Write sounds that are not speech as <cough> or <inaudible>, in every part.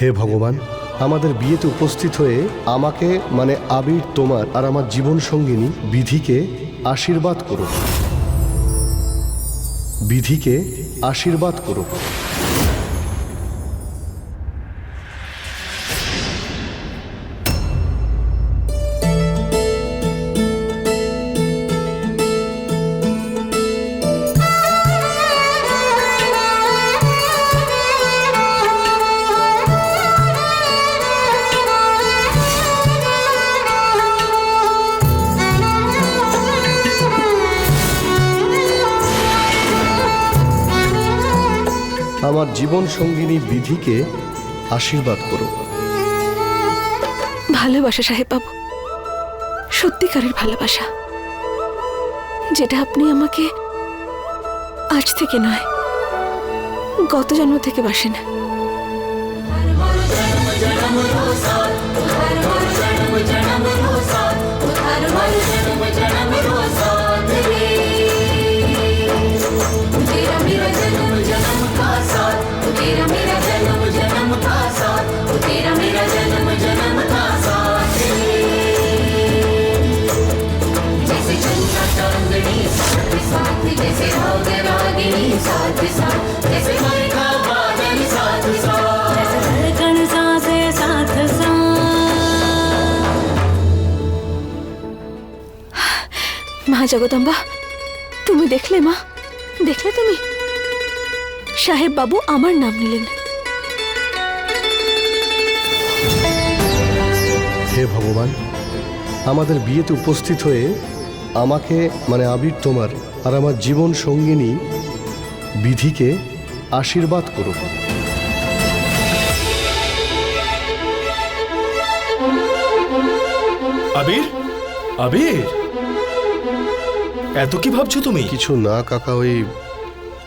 হে ভগবান, আমাদের বিয়েতে উপস্থিত হয়ে আমাকে মানে আবির, তোমার আর আমার জীবন সঙ্গিনী বিধিকে আশীর্বাদ করো বিধিকে আশীর্বাদ করো আমার জীবন সঙ্গিনী বিধিকে আশীর্বাদ করো। ভালোবাসা সাহেব বাবু সত্যিকারের ভালোবাসা। যেটা আপনি আমাকে আজ থেকে নয়, গত জন্ম থেকে বাসেন। तेरा মা জগদম্বা তুমি দেখলে মা? দেখলে তুমি? সাহেব বাবু আমার নাম নিলেন। হে ভগবান আমাদের বিয়েতে উপস্থিত হয়ে আমাকে মানে আবির তোমার আর আমার জীবন সঙ্গিনী বিধিকে আশীর্বাদ করো আবির? আবির? এত কি ভাবছ তুমি? কিছু না কাকা ওই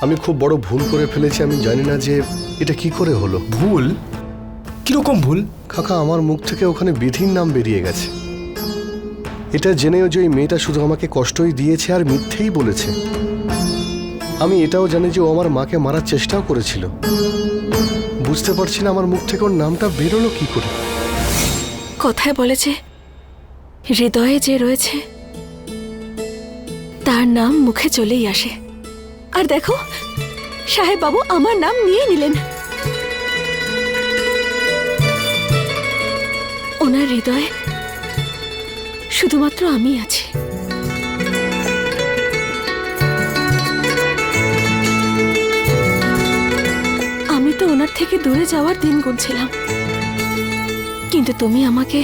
আমি খুব বড় ভুল করে ফেলেছি আমি জানি না যে এটা কি করে হলো। ভুল? কীরকম ভুল? কাকা আমার মুখ থেকে ওখানে বিধির নাম বেরিয়ে গেছে। এটা জেনেও যে ওই মেয়েটা শুধু আমাকে কষ্টই দিয়েছে আর মিথ্যেই বলেছে। আমি এটাও জানি যে ও আমার মাকে মারার চেষ্টাও করেছিল। বুঝতে পারছি না আমার মুখ থেকে ওর নামটা বেরোলো কি করে। কথায় বলেছে হৃদয়ে যে রয়েছে তার নাম মুখে চলেই আসে। আর দেখো সাহেব বাবু আমার নাম নিয়ে নিলেন। ওনার হৃদয়ে শুধুমাত্র আমি আছি। আমি তো ওনার থেকে দূরে যাওয়ার দিন গুনছিলাম। কিন্তু তুমি আমাকে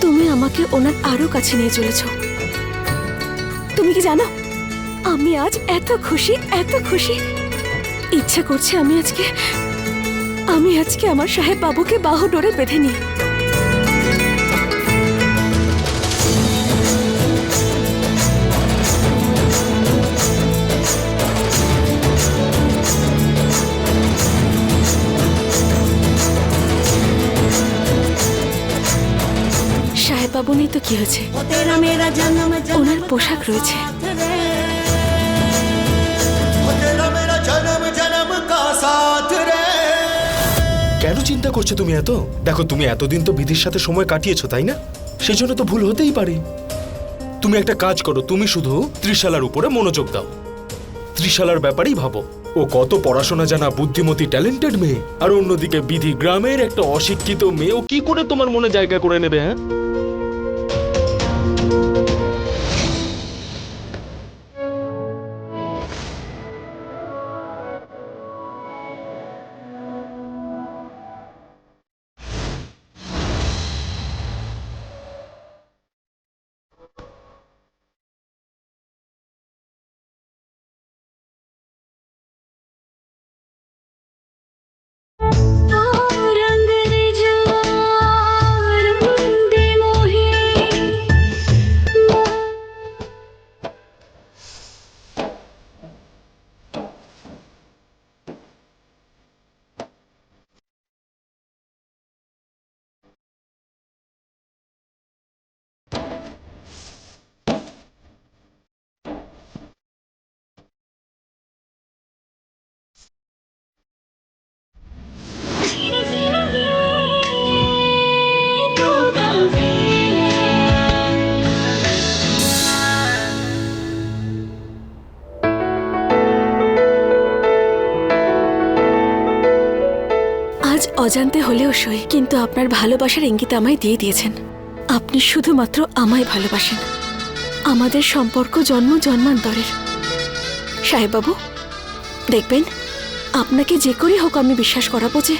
তুমি আমাকে ওনার আরও কাছে নিয়ে চলেছ। তুমি কি জানো? আমি আজ এত খুশি এত খুশি। ইচ্ছা করছে আমি আজকে আমি আজকে আমার সাহেব বাবুকে বাহু ডোরে বেঁধে নিই। বাবুনেই তো কি হয়েছে? ওনার পোশাক রয়েছে। কেন চিন্তা করছ তুমি এত? দেখো, তুমি এতদিন তো বিধির সাথে সময় কাটিয়েছো, তাই না? সেই জন্য তো ভুল হতেই পারে। তুমি একটা কাজ করো, তুমি শুধু ত্রিশালার উপরে মনোযোগ দাও। ত্রিশালার ব্যাপারেই ভাবো। ও কত পড়াশোনা জানা, বুদ্ধিমতী, ট্যালেন্টেড মেয়ে। আর অন্যদিকে বিধি গ্রামের একটা অশিক্ষিত মেয়ে, ও কি করে তোমার মনে জায়গা করে নেবে হ্যাঁ? অজান্তে হলেও সই, কিন্তু আপনার ভালোবাসার ইঙ্গিত আমায় দিয়ে দিয়েছেন। আপনি শুধুমাত্র আমায় ভালোবাসেন। আমাদের সম্পর্ক জন্ম জন্মান্তরের। সাহেববাবু, দেখবেন, আপনাকে যে করে হোক আমি বিশ্বাস করাবো যে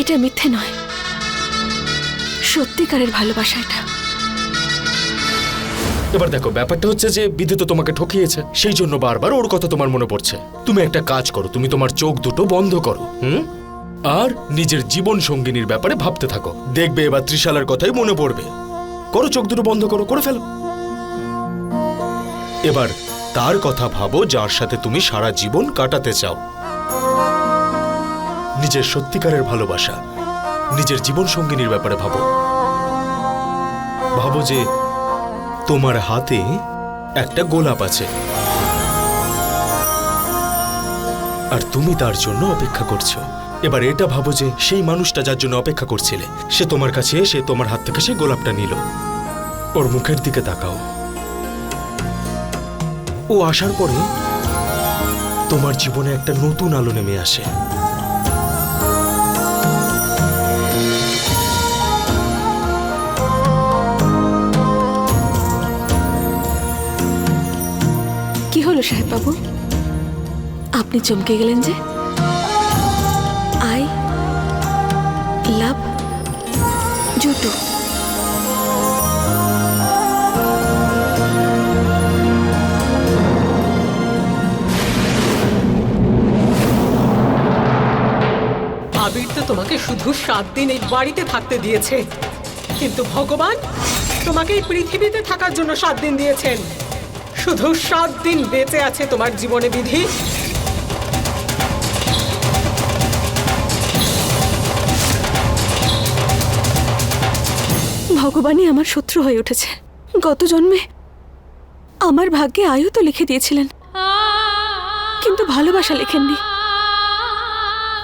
এটা মিথ্যে নয়। সত্যিকারের ভালোবাসা এটা। এবার দেখো, ব্যাপারটা হচ্ছে যে তো তোমাকে ঠকিয়েছে, সেই জন্য বারবার ওর কথা তোমার মনে পড়ছে। তুমি একটা কাজ করো, তুমি তোমার চোখ দুটো বন্ধ করো, হুম? আর নিজের জীবন সঙ্গিনীর ব্যাপারে ভাবতে থাকো। দেখবে এবার ত্রিশালার কথাই মনে পড়বে। করো চোখ দুটো বন্ধ করো, করে ফেলো। এবার তার কথা ভাবো, যার সাথে তুমি সারা জীবন কাটাতে চাও। নিজের সত্যিকারের ভালোবাসা, নিজের জীবন সঙ্গিনীর ব্যাপারে ভাবো। ভাবো যে তোমার হাতে একটা গোলাপ আছে। আর তুমি তার জন্য অপেক্ষা করছ। এবার এটা ভাবো যে সেই মানুষটা যার জন্য অপেক্ষা করছিলে, সে তোমার কাছে এসে তোমার হাত থেকে সেই গোলাপটা নিল। ওর মুখের দিকে তাকাও। ও আসার পরে তোমার জীবনে একটা নতুন আলো নেমে আসে। কি হলো সাহেববাবু? আপনি চমকে গেলেন যে? লাভ জুটু আবির তো তোমাকে শুধু সাত দিন এই বাড়িতে থাকতে দিয়েছে। কিন্তু ভগবান তোমাকে এই পৃথিবীতে থাকার জন্য সাত দিন দিয়েছেন। শুধু সাত দিন বেঁচে আছে তোমার জীবনে, বিধি। ভগবানই আমার শত্রু হয়ে উঠেছে। গত জন্মে আমার ভাগ্যে আয়ু তো লিখে দিয়েছিলেন, কিন্তু ভালোবাসা লেখেননি।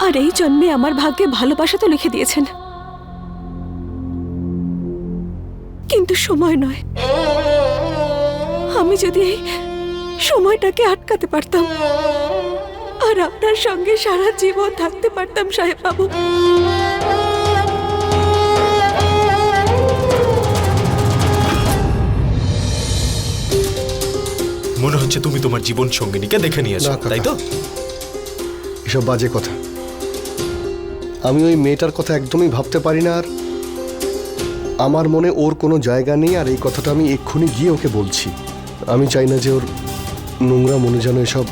আর এই জন্মে আমার ভাগ্যে ভালোবাসা তো লিখে দিয়েছেন। কিন্তু সময় নয়। আমি যদি এই সময়টাকে আটকাতে পারতাম, আর আপনার সঙ্গে সারা জীবন থাকতে পারতাম, সাহেব বাবু। মনে হচ্ছে তুমি তোমার জীবন সঙ্গিনীকে দেখে নিয়েছো না, কাকা। তাই তো? এসব বাজে কথা। আমি ওই মেয়েটার কথা একদমই ভাবতে পারি না আর আমার মনে ওর কোনো জায়গা নেই আর এই কথাটা আমি এক্ষুনি গিয়ে ওকে বলছি। আমি চাই না যে ওর নোংরা মনে যেন এসব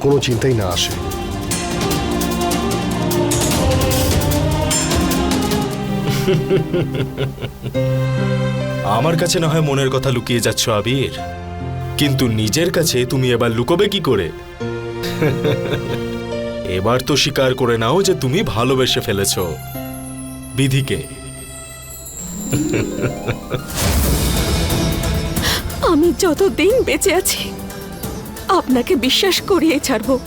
কোনো চিন্তাই না আসে। <laughs> আমার কাছে না হয় মনের কথা লুকিয়ে যাচ্ছ আবির। কিন্তু নিজের কাছে তুমি এবার লুকোবে কি করে? এবার তো স্বীকার করে নাও যে তুমি ভালোবেসে ফেলেছ। বিধিকে। আমি যতদিন বেঁচে আছি, আপনাকে বিশ্বাস করিয়ে ছাড়বো।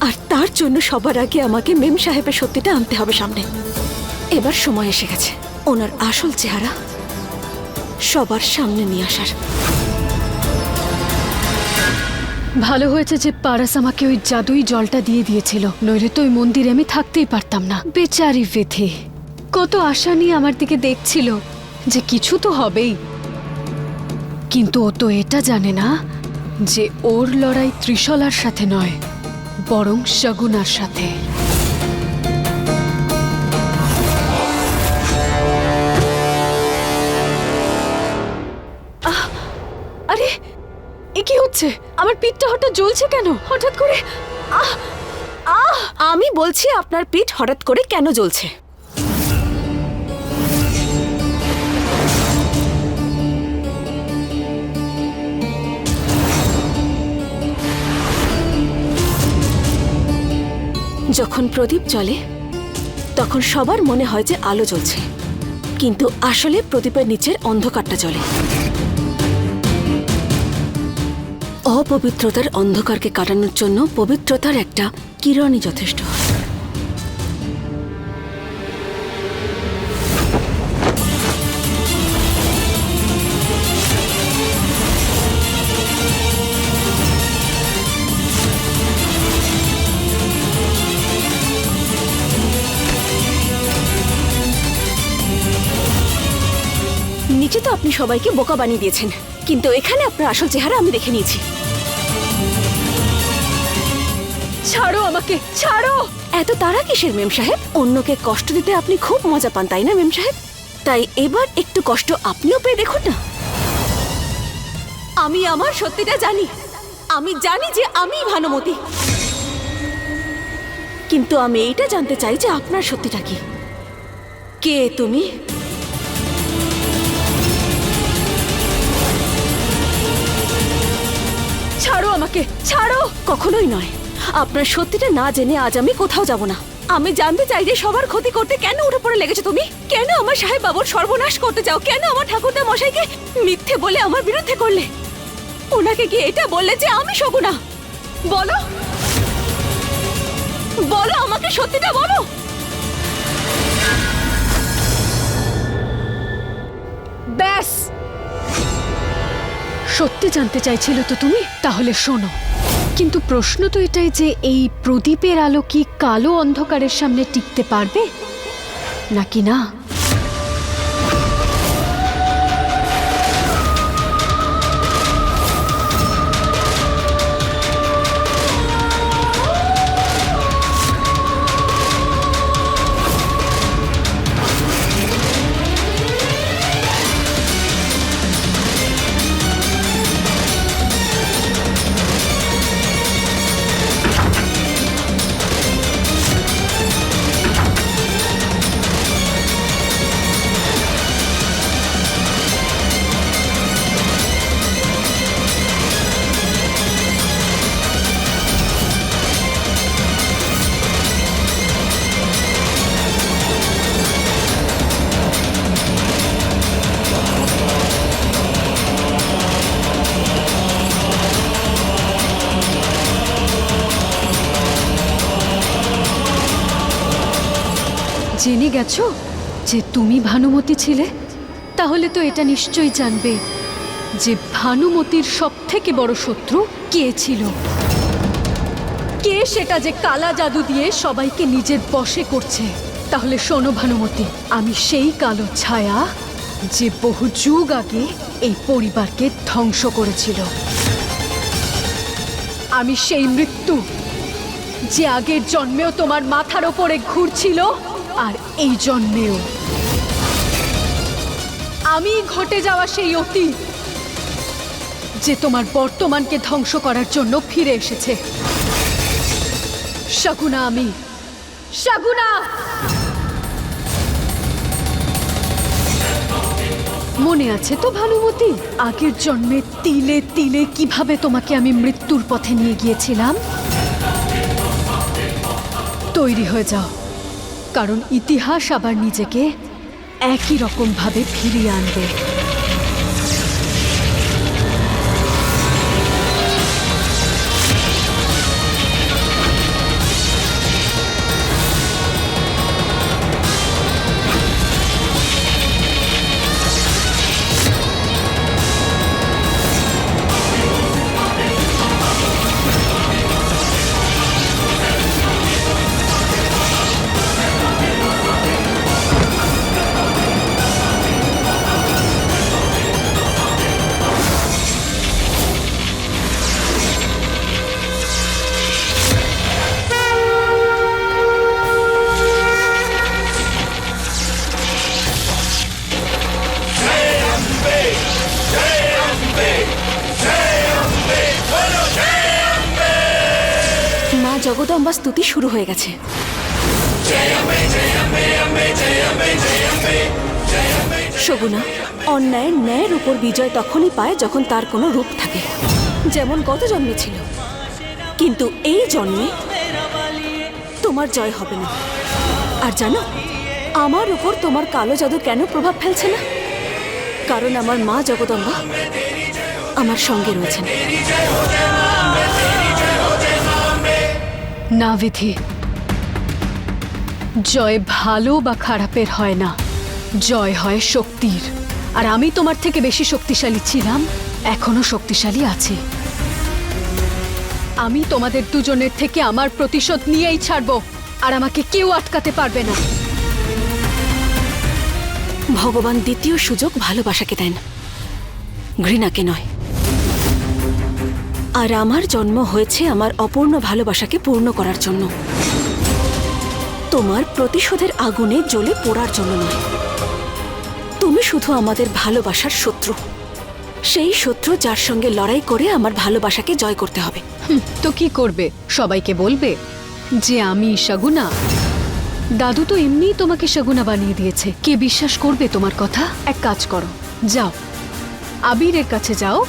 আর তার জন্য সবার আগে আমাকে মেম সাহেবের সত্যিটা আনতে হবে সামনে। এবার সময় এসে গেছে। ওনার আসল চেহারা সবার সামনে নিয়ে আসার। ভালো হয়েছে যে পারাস আমাকে ওই জাদুই জলটা দিয়ে দিয়েছিল। নইলে তো ওই মন্দিরে আমি থাকতেই পারতাম না। বেচারি বেথে কত আশা নিয়ে আমার দিকে দেখছিল যে কিছু তো হবেই। কিন্তু ও তো এটা জানে না যে ওর লড়াই ত্রিশলার সাথে নয়, বরং শগুনার সাথে। আমার পিঠটা হঠাৎ জ্বলছে কেন? হঠাৎ করে আমি বলছি আপনার পিঠ হঠাৎ করে কেন জ্বলছে? যখন প্রদীপ জ্বলে, তখন সবার মনে হয় যে আলো জ্বলছে। কিন্তু আসলে প্রদীপের নিচের অন্ধকারটা জ্বলে। অপবিত্রতার অন্ধকারকে কাটানোর জন্য পবিত্রতার একটা কিরণই যথেষ্ট। হয় সবাইকে বোকা বানিয়ে দিয়েছেন। কিন্তু এখানে আপনার আসল চেহারা আমি দেখে নিয়েছি। ছাড়ো আমাকে, ছাড়ো! এত তারা কিসের, মেম সাহেব? অন্যকে কষ্ট দিতে আপনি খুব মজা পান, তাই না, মেম সাহেব? তাই এবার একটু কষ্ট আপনিও পেয়ে দেখুন না। আমি আমার সত্যিটা জানি। আমি জানি যে আমি ভানুমতি। কিন্তু আমি এইটা জানতে চাই যে আপনার সত্যিটা কি? কে তুমি? আমাকে, ছাড়ো! কখনোই নয়। আপনার সত্যিটা না জেনে আজ আমি কোথাও যাব না। আমি জানতে চাই যে সবার ক্ষতি করতে কেন উঠে পড়ে লেগেছো তুমি? কেন আমার সাহেব বাবুর সর্বনাশ করতে চাও? কেন আমার ঠাকুরদা মশাইকে মিথ্যে বলে আমার বিরুদ্ধে করলে? ওনাকে গিয়ে এটা বললে যে আমি শকুনা বলো! বলো, আমাকে সত্যিটা বলো! ব্যাস! সত্যি জানতে চাইছিল তো তুমি? তাহলে শোনো। কিন্তু প্রশ্ন তো এটাই যে এই প্রদীপের আলো কি কালো অন্ধকারের সামনে টিকতে পারবে? নাকি না? জেনে গেছো? যে তুমি ভানুমতি ছিলে? তাহলে তো এটা নিশ্চয়ই জানবে যে ভানুমতির সব থেকে বড় শত্রু কে ছিল। কে সেটা যে কালা জাদু দিয়ে সবাইকে নিজের বশে করছে? তাহলে শোনো ভানুমতি, আমি সেই কালো ছায়া যে বহু যুগ আগে এই পরিবারকে ধ্বংস করেছিল। আমি সেই মৃত্যু যে আগের জন্মেও তোমার মাথার ওপরে ঘুরছিল আর এই জন্মেও। আমি ঘটে যাওয়া সেই অতীত, যে তোমার বর্তমানকে ধ্বংস করার জন্য ফিরে এসেছে। শগুনা আমি। শগুনা! মনে আছে তো ভানুমতি? আগের জন্মে তিলে তিলে কীভাবে তোমাকে আমি মৃত্যুর পথে নিয়ে গিয়েছিলাম? তৈরি হয়ে যাও। কারণ ইতিহাস আবার নিজেকে একই রকমভাবে ফিরিয়ে আনবে। শুরু হয়ে গেছে। শগুনা, অন্যায়ের ন্যায়ের উপর বিজয় তখনই পায় যখন তার কোনো রূপ থাকে। যেমন গত জন্মে ছিল। কিন্তু এই জন্মে তোমার জয় হবে না। আর জানো, আমার উপর তোমার কালো জাদু কেন প্রভাব ফেলছে না? কারণ আমার মা জগদম্বা আমার সঙ্গে রয়েছেন। না বিধি। জয় ভালো বা খারাপের হয় না। জয় হয় শক্তির। আর আমি তোমার থেকে বেশি শক্তিশালী ছিলাম, এখনও শক্তিশালী আছি। আমি তোমাদের দুজনের থেকে আমার প্রতিশোধ নিয়েই ছাড়বো, আর আমাকে কেউ আটকাতে পারবে না। ভগবান দ্বিতীয় সুযোগ ভালোবাসাকে দেন। ঘৃণাকে নয়। আর আমার জন্ম হয়েছে আমার অপূর্ণ ভালোবাসাকে পূর্ণ করার জন্য। তোমার প্রতিশোধের আগুনে জ্বলে পোড়ার জন্য নয়। তুমি শুধু আমাদের ভালোবাসার শত্রু। সেই শত্রু যার সঙ্গে লড়াই করে আমার ভালোবাসাকে জয় করতে হবে। তো কি করবে? সবাইকে বলবে যে আমি শগুনা। দাদু তো এমনিই তোমাকে শগুনা বানিয়ে দিয়েছে। কে বিশ্বাস করবে তোমার কথা? এক কাজ করো, যাও। আবিরের কাছে যাও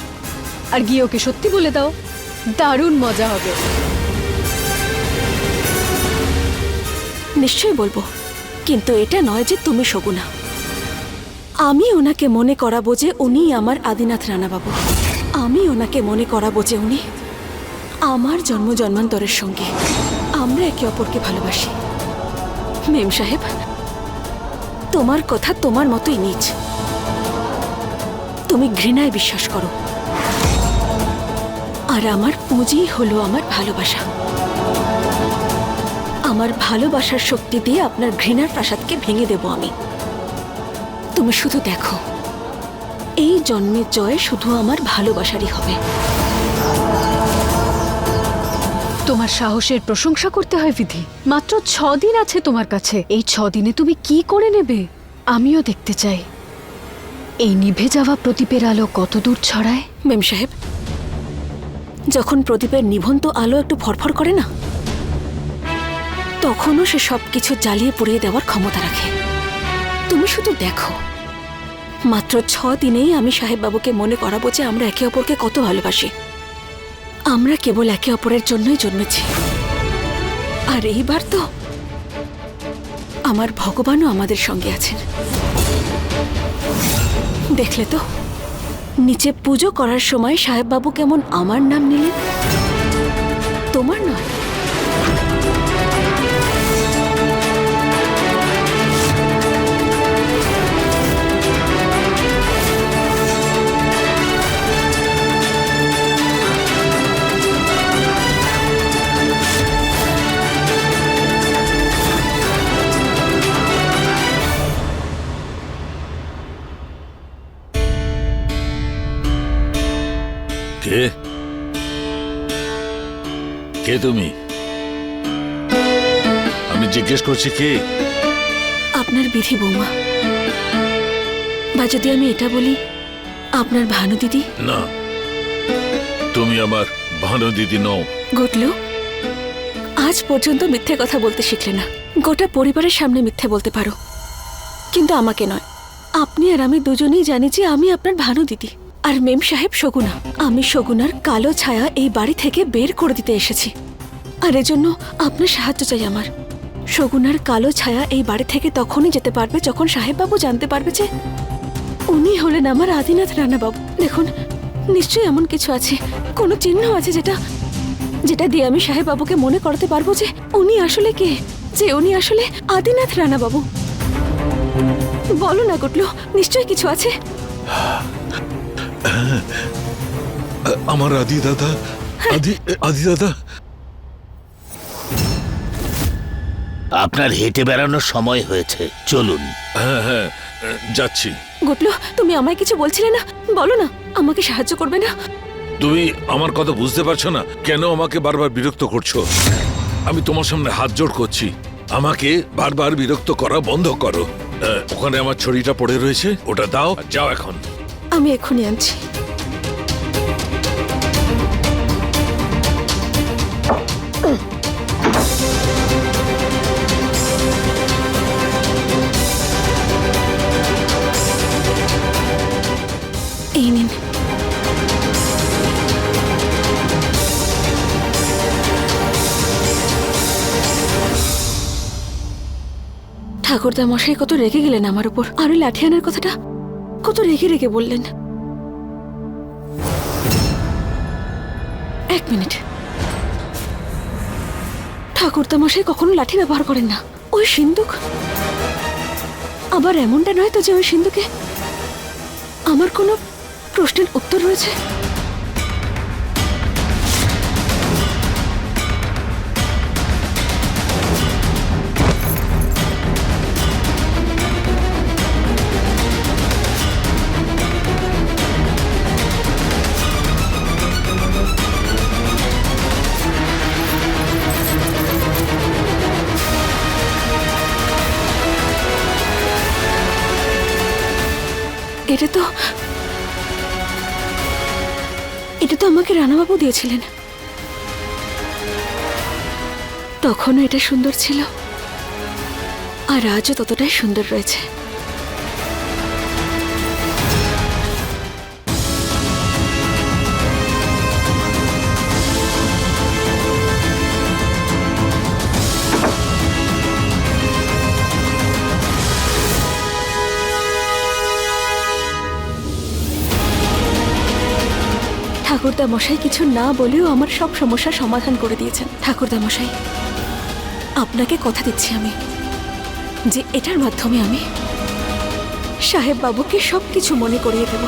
আর গিয়ে ওকে সত্যি বলে দাও, দারুণ মজা হবে। নিশ্চয়ই বলব, কিন্তু এটা নয় যে তুমি শগুনা আমি ওনাকে মনে করাবো যে উনি আমার আদিনাথ রানাবাবু। আমি ওনাকে মনে করাবো যে উনি আমার জন্ম জন্মান্তরের সঙ্গে। আমরা একে অপরকে ভালোবাসি। মেম সাহেব, তোমার কথা তোমার মতোই নিজ তুমি ঘৃণায় বিশ্বাস করো। আর আমার পুঁজি হলো আমার ভালোবাসা। আমার ভালোবাসার শক্তি দিয়ে আপনার ঘৃণার প্রাসাদকে ভেঙে দেব আমি। তুমি শুধু দেখো এই জন্মের জয় শুধু আমার ভালোবাসারই হবে। তোমার সাহসের প্রশংসা করতে হয় বিধি। মাত্র ছ দিন আছে তোমার কাছে। এই ছ দিনে তুমি কি করে নেবে? আমিও দেখতে চাই। এই নিভে যাওয়া প্রদীপের আলো কত দূর ছড়ায়? মেম সাহেব যখন প্রদীপের নিভন্ত আলো একটু ফরফর করে না, তখনও সে সব কিছু জ্বালিয়ে পুড়িয়ে দেওয়ার ক্ষমতা রাখে। তুমি শুধু দেখো। মাত্র ছ দিনেই আমি সাহেববাবুকে মনে করাবো যে আমরা একে অপরকে কত ভালোবাসি। আমরা কেবল একে অপরের জন্যই জন্মেছি। আর এইবার তো আমার ভগবানও আমাদের সঙ্গে আছেন। দেখলে তো? নিচে পুজো করার সময় সাহেববাবু কেমন আমার নাম নিলেন? তোমার নয়। কে তুমি? আমি জিজ্ঞেস করছি কে? আপনার বিধি বৌমা। বা যদি আমি এটা বলি আপনার ভানু দিদি? না তুমি আমার ভানু দিদি নও। ঘটল আজ পর্যন্ত মিথ্যে কথা বলতে শিখলে না। গোটা পরিবারের সামনে মিথ্যে বলতে পারো। কিন্তু আমাকে নয় আপনি আর আমি দুজনেই জানি যে আমি আপনার ভানু দিদি। আর মেম সাহেব শগুনা। আমি শগুনার কালো ছায়া এই বাড়ি থেকে বের করে দিতে এসেছি। আর এজন্য আপনার সাহায্য চাই আমার। শগুনার কালো ছায়া এই বাড়ি থেকে তখনই যেতে পারবে যখন সাহেববাবু জানতে পারবে যে উনি হলেন আমার আদিনাথ রানাবাবু। দেখুন, নিশ্চয়ই এমন কিছু আছে, কোনো চিহ্ন আছে যেটা যেটা দিয়ে আমি সাহেব বাবুকে মনে করাতে পারব যে উনি আসলে কে, যে উনি আসলে আদিনাথ রানা বাবু বলো না গুটলু নিশ্চয়ই কিছু আছে? আমার আদি দাদা আদি আদি দাদা। আপনার হেঁটে বেড়ানোর সময় হয়েছে চলুন। হ্যাঁ হ্যাঁ যাচ্ছি। গুটলু তুমি আমায় কিছু বলছিলে না? বলো না আমাকে সাহায্য করবে না? তুমি আমার কথা বুঝতে পারছ না? কেন আমাকে বারবার বিরক্ত করছ? আমি তোমার সামনে হাত জোড় করছি। আমাকে বারবার বিরক্ত করা বন্ধ করো। আহ, ওখানে আমার ছড়িটা পড়ে রয়েছে ওটা দাও যাও এখন। আমি এক্ষুনি আনছি। এই নিন। ঠাকুরদা মশাই কত রেগে গেলেন আমার উপর। আর ওই লাঠি আনার কথাটা? কত রেগে রেগে বললেন। এক মিনিট। ঠাকুর মশাই কখনো লাঠি ব্যবহার করেন না। ওই সিন্ধুক? আবার এমনটা নয় তো যে ওই সিন্ধুকে? আমার কোনো প্রশ্নের উত্তর রয়েছে? এটা তো এটা তো আমাকে রানাবাবু দিয়েছিলেন। তখনও এটা সুন্দর ছিল। আর আজও ততটাই সুন্দর রয়েছে। মশাই কিছু না বলেও আমার সব সমস্যা সমাধান করে দিয়েছেন। ঠাকুরদা মশাই আপনাকে কথা দিচ্ছি আমি। যে এটার মাধ্যমে আমি সাহেব বাবুকে সব কিছু মনে করিয়ে দেব।